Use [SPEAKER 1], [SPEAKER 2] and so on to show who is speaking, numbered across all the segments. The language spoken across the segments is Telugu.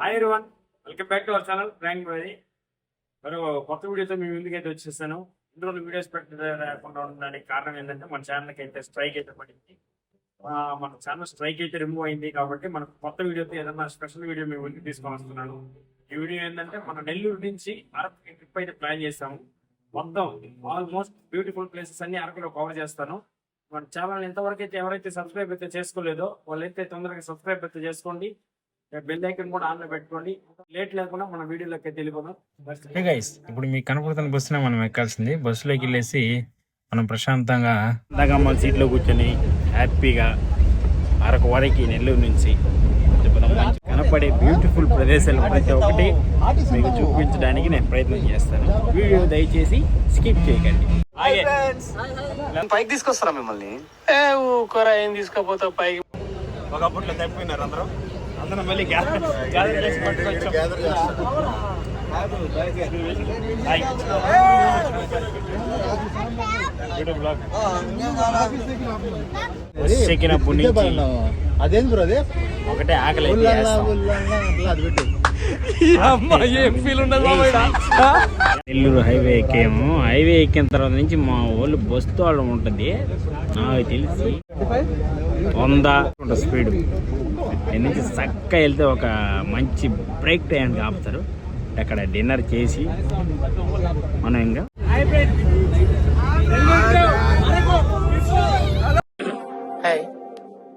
[SPEAKER 1] Hi one welcome back to our channel prank మరి మరి కొత్త వీడియోతో మేము ముందుకైతే వచ్చేసాను. ఇందులో వీడియోస్ పెట్టకుండా ఉండడానికి కారణం ఏంటంటే మన ఛానల్కి అయితే స్ట్రైక్ అయితే పడింది. మన ఛానల్ స్ట్రైక్ అయితే రిమూవ్ అయింది కాబట్టి మనకు కొత్త వీడియోతో ఏదైనా స్పెషల్ వీడియో మేము ముందుకు తీసుకొని ఈ వీడియో ఏంటంటే మన నెల్లూరు నుంచి అరకు ట్రిప్ అయితే ప్లాన్ చేస్తాము మొత్తం ఆల్మోస్ట్ బ్యూటిఫుల్ ప్లేసెస్ అన్ని అరకులో కవర్ చేస్తాను. మన ఛానల్ ఎంతవరకు అయితే ఎవరైతే సబ్స్క్రైబ్ అయితే చేసుకోలేదో వాళ్ళైతే తొందరగా సబ్స్క్రైబ్ అయితే చేసుకోండి. బెల్ ఐకన్ కూడా ఆన్లో పెట్టుకోండి లేట్ లేకుండా మన వీడియోలోకి అయితే వెళ్ళిపోదాం.
[SPEAKER 2] హే గైస్ ఇప్పుడు మీకు కనపడుతున్న బస్సునే మనం ఎక్కాల్సింది. బస్సులోకి వెళ్ళేసి మనం ప్రశాంతంగా ఇందాక మన సీట్లో కూర్చొని హ్యాపీగా అరకు వరకు నెల్లూరు నుంచి కనపడే బ్యూటిఫుల్ ప్రదేశాలు ప్రతి ఒక్కటి మీకు చూపించడానికి నేను ప్రయత్నం చేస్తాను. వీడియో దయచేసి స్కిప్ చేయకండి.
[SPEAKER 3] పైకి తీసుకొస్తారా మిమ్మల్ని?
[SPEAKER 2] ఏ తీసుకోపోతావు పైకి? ఒకప్పట్లో తప్పిపోయినారు అందరూ. అందరం మళ్ళీ గ్యాదర్ చేసి పట్టుకొచ్చాం నుంచి
[SPEAKER 4] బ్రో అదే?
[SPEAKER 2] ఒకటే ఆకలి.
[SPEAKER 4] అది పెట్టు.
[SPEAKER 2] నెల్లూరు హైవే ఎక్కాము. హైవే ఎక్కిన తర్వాత నుంచి మా వాళ్ళు బస్సు వాళ్ళు ఉంటుంది. నాకు తెలిసి వంద స్పీడ్. దీని నుంచి చక్కగా వెళ్తే ఒక మంచి బ్రేక్ టైంకి ఆపుతారు. అక్కడ డిన్నర్ చేసి మనం ఇంకా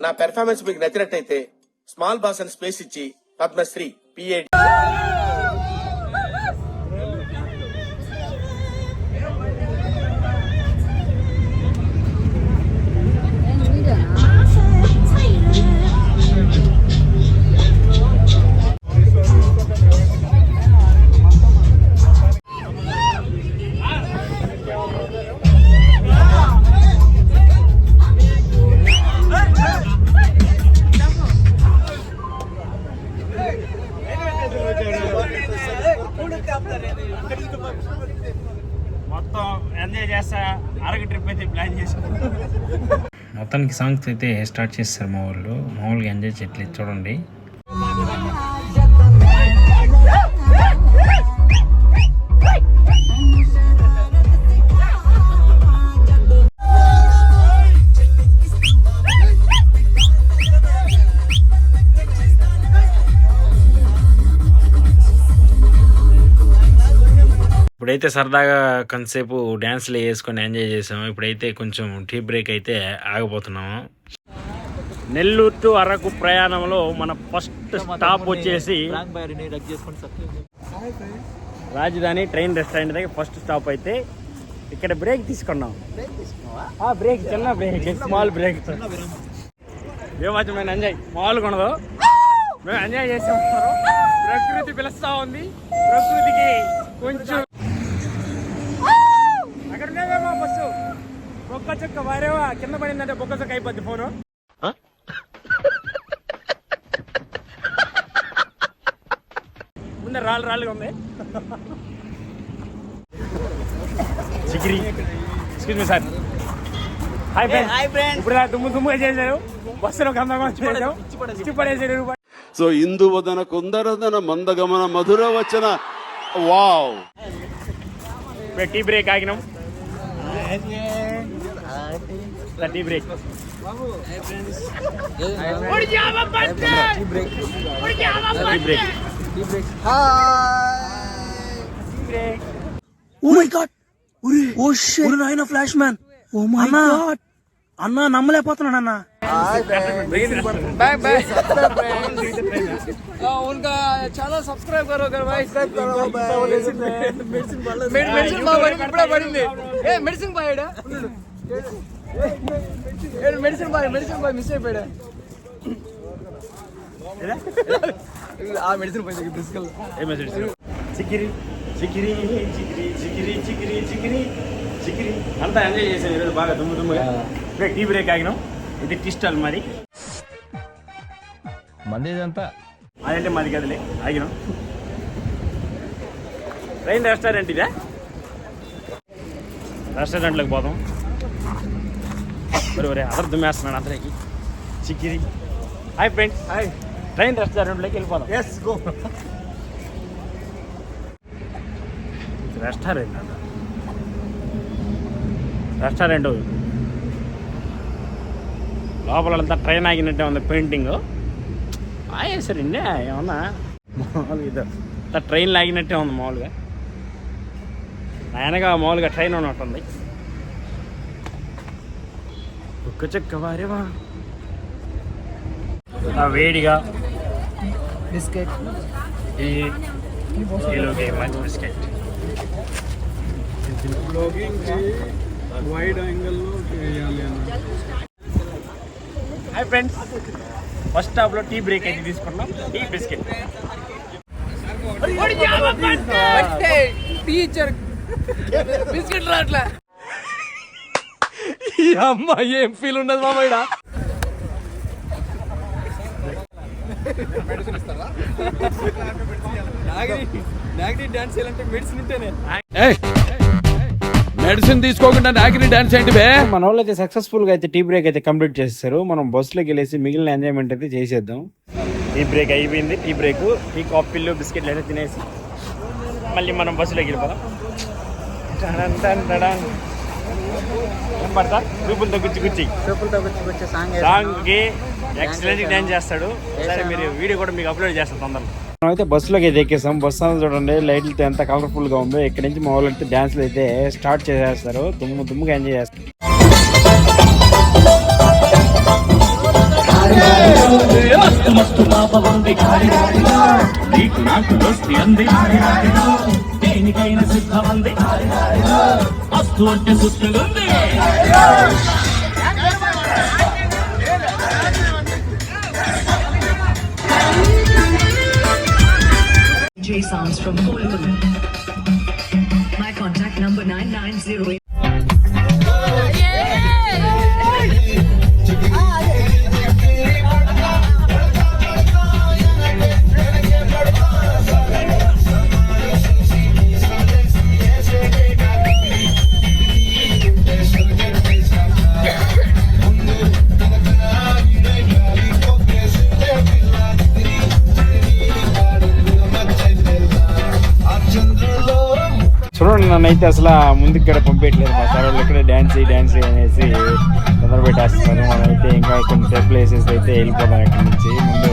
[SPEAKER 3] నా పెర్ఫార్మెన్స్ మీకు నచ్చినట్టయితే స్మాల్ బాస్ అని స్పేస్ ఇచ్చి పద్మశ్రీ పిఏడి
[SPEAKER 2] మొత్తానికి సాంగ్స్ అయితే స్టార్ట్ చేస్తారు మా వాళ్ళు మామూలుగా ఎంజాయ్ చేయట్లేదు. చూడండి. ఇప్పుడైతే సరదాగా కొంతసేపు డ్యాన్స్లు వేసుకొని ఎంజాయ్ చేసాము. ఇప్పుడైతే కొంచెం టీ బ్రేక్ అయితే ఆగిపోతున్నాము నెల్లూరు టు అరకు ప్రయాణంలో మన ఫస్ట్ స్టాప్ వచ్చేసి రాజధాని ట్రైన్ రెస్టారెంట్ దగ్గర ఫస్ట్ స్టాప్ అయితే ఇక్కడ బ్రేక్ తీసుకున్నాం. ఆ బ్రేక్ చిన్న బ్రేక్ స్మాల్ బ్రేక్. ఏమాత్రం మేము ఎంజాయ్ మామూలుగా కొనదు మేము ఎంజాయ్ చేసాం. ప్రకృతి పిలుస్తా ఉంది. ప్రకృతికి కొంచెం బొక్క చుక్క వారేవా కింద పడిందంటే బొక్క చుక్క అయిపోద్ది ఫోను. ముందే రాళ్ళు రాళ్ళుగా ఉంది. చిగిరి excuse me sir hi friend hi friend ఇప్పుడు దుమ్ము దుమ్ముగా చేశారు. బస్సులో చేశారు పడేసారు
[SPEAKER 5] సో ఇందువదన కుందరదన మందగమన మధుర వచన. Wow
[SPEAKER 2] tea break ఆగినాం. tea break tea break
[SPEAKER 6] oh my god oh shit నాయన flash man oh my god అన్న నమ్మలేకపోతున్నాను అన్న
[SPEAKER 7] उनका चैनल सब्सक्राइब करो अगर भाई सब्सक्राइब करो भाई मेडिसिन मेडिसिन బాగా ఇప్పుడే పడింది ఏ medicine బాయడా medicine boy medicine boy miss అయిపోయాడా ఆ మెడిసిన్ పోయింది బిస్కల్
[SPEAKER 2] చికిరి చికిరి చికిరి చికిరి చికిరి చికిరి చికిరి అంతా ఎంజాయ్ చేసాను ఈరోజు బాగా దుమ్ము దుమ్ముగా బ్రేక్ టీ బ్రేక్ ఆగినాం ఇది టీ స్టాల్ మరి
[SPEAKER 4] మందేదంతా
[SPEAKER 2] అదంటే మాది కదలే ఆగినాం ట్రైన్ రెస్టారెంట్ ఇదే రెస్టారెంట్లోకి పోదాం ఒరే ఒరే అదర్ దుమ్మేస్తున్నాడు అందరికి చిక్కిరి హాయ్ ఫ్రెండ్స్ హాయ్ ట్రైన్ రెస్టారెంట్లోకి వెళ్ళిపోదాం
[SPEAKER 4] ఎస్ గో
[SPEAKER 2] రెస్టారెంట్ అంట రెస్టారెంట్ లోపలంతా ట్రైన్ ఆగినట్టే ఉంది పెయింటింగ్ ఆయేసరండి ఏమన్నా మామూలుగా ఇది అంతా ట్రైన్ లాగినట్టే ఉంది మామూలుగా ఆయనగా మామూలుగా ట్రైన్ ఉన్నట్టుంది ఒక్క చెక్క వారేవా ఆ వేడిగా
[SPEAKER 7] బిస్కెట్
[SPEAKER 2] ఈ ఈలోకి మంచి బిస్కెట్
[SPEAKER 4] వైడ్ యాంగిల్లో చేయాలి
[SPEAKER 2] హాయ్ ఫ్రెండ్స్ ఫస్ట్ స్టాప్లో టీ బ్రేక్ అయితే తీసుకున్నాం టీ బిస్కెట్
[SPEAKER 7] టీచర్ బిస్కెట్ రాట్లా ఈ అమ్మ ఏం ఫీల్ ఉండదు డాన్స్ చేయాలంటే మెడిసిన్ ఉంటేనే.
[SPEAKER 5] మెడిసిన్ తీసుకోకుండా నాకిని డాన్స్ ఏంటి బే?
[SPEAKER 2] మన వాళ్ళు అయితే సక్సెస్ఫుల్గా అయితే టీ బ్రేక్ అయితే కంప్లీట్ చేస్తారు. మనం బస్సులోకి వెళ్ళేసి మిగిలిన ఎంజాయ్మెంట్ అయితే చేసేద్దాం. టీ బ్రేక్ అయిపోయింది. టీ బ్రేక్ టీ కాఫీలు బిస్కెట్లు అయితే తినేసి మళ్ళీ మనం బస్సులోకి వెళ్ళిపోదాం. టడన్ టన్ టడన్. ఏం పడతా రూపులతో గుచ్చి
[SPEAKER 6] వచ్చి వచ్చే సాంగ్
[SPEAKER 2] సాంగ్కి ఎక్సలెంట్ డాన్స్ చేస్తాడు సరే మీరు వీడియో కూడా మీకు అప్లోడ్ చేస్తాం తొందరలో. మనం అయితే బస్సులోకి అయితే ఎక్కేసాం. బస్సు అంతా చూడండి లైట్లతో ఎంత కలర్ఫుల్గా ఉందో. ఇక్కడ నుంచి మా వాళ్ళు అయితే డాన్స్లు అయితే స్టార్ట్ చేసేస్తారు. దుమ్ము దుమ్ముగా ఎంజాయ్ చేస్తారు.
[SPEAKER 8] J sounds from Kolkata. My contact number 9908.
[SPEAKER 2] చూడండి నన్ను అయితే అసలు ముందుకు ఇక్కడ పంపించలేదు మా సార్ వాళ్ళు ఇక్కడ డ్యాన్స్ డ్యాన్స్ అనేసి తొందర పెట్టేస్తున్నారు మనం అయితే ఇంకా కొన్ని ప్లేసెస్ అయితే వెళ్ళిపోతాం ఇక్కడ నుంచి. ముందు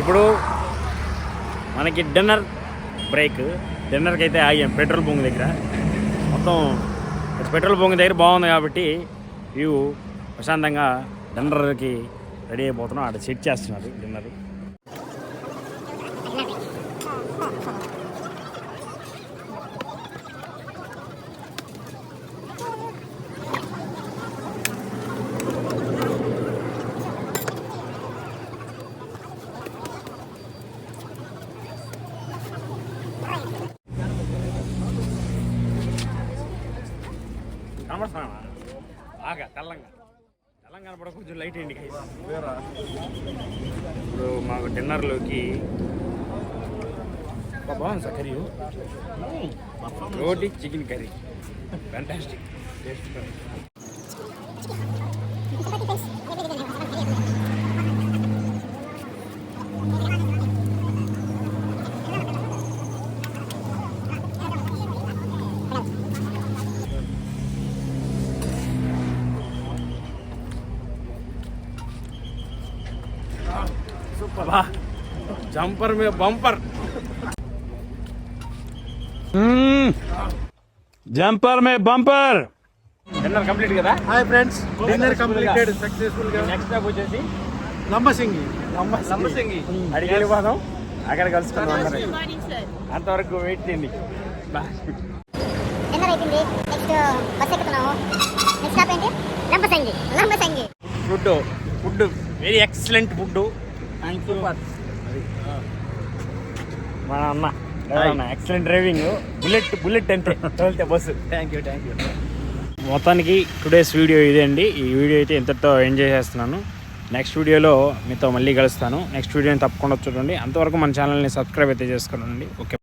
[SPEAKER 2] ఇప్పుడు మనకి డిన్నర్ బ్రేక్. డిన్నర్కి అయితే ఆగాం పెట్రోల్ బొంగు దగ్గర. మొత్తం పెట్రోల్ బొంగు దగ్గర బాగుంది కాబట్టి వ్యూ ప్రశాంతంగా డిన్నర్కి రెడీ అయిపోతున్నాం. అక్కడ సెట్ చేస్తున్నారు డిన్నర్. కొంచెం లైట్ అండి ఇప్పుడు మాకు డిన్నర్లోకి బాగుంది sir curry. Roti chicken curry fantastic taste jumper మీద బంపర్. జంపర్ మే బంపర్. డిన్నర్ కంప్లీట్ కదా?
[SPEAKER 4] హాయ్ ఫ్రెండ్స్ డిన్నర్ కంప్లీటెడ్ సక్సెస్ఫుల్గా
[SPEAKER 2] నెక్స్ట్ స్టాప్ వచ్చేసి?
[SPEAKER 4] లంబసింగి.
[SPEAKER 7] లంబసింగి.
[SPEAKER 2] అడిగి వెళ్ళిపోదాం అక్కడ కలుసుకుందాం అందరం. అంతవరకు వెయిట్ చేయండి.
[SPEAKER 9] డిన్నర్ అయిపోయింది. నెక్స్ట్ బస్ ఎక్కుతున్నాము. నెక్స్ట్ స్టాప్ ఏంటి? Lambasingi. Lambasingi.
[SPEAKER 2] Food food very excellent food మన అన్న ఎక్సలెంట్ డ్రైవింగ్ బుల్లెట్ బుల్లెట్ అంతే తోలితే bus
[SPEAKER 7] thank you thank you
[SPEAKER 2] మొత్తానికి టుడేస్ వీడియో ఇదే అండి. ఈ వీడియో అయితే ఇంతటితో ఎంజాయ్ చేస్తున్నాను నెక్స్ట్ వీడియోలో మీతో మళ్ళీ కలుస్తాను. నెక్స్ట్ వీడియోని తప్పకుండా చూడండి. అంతవరకు మన ఛానల్ని సబ్స్క్రైబ్ అయితే చేసుకోండి. ఓకే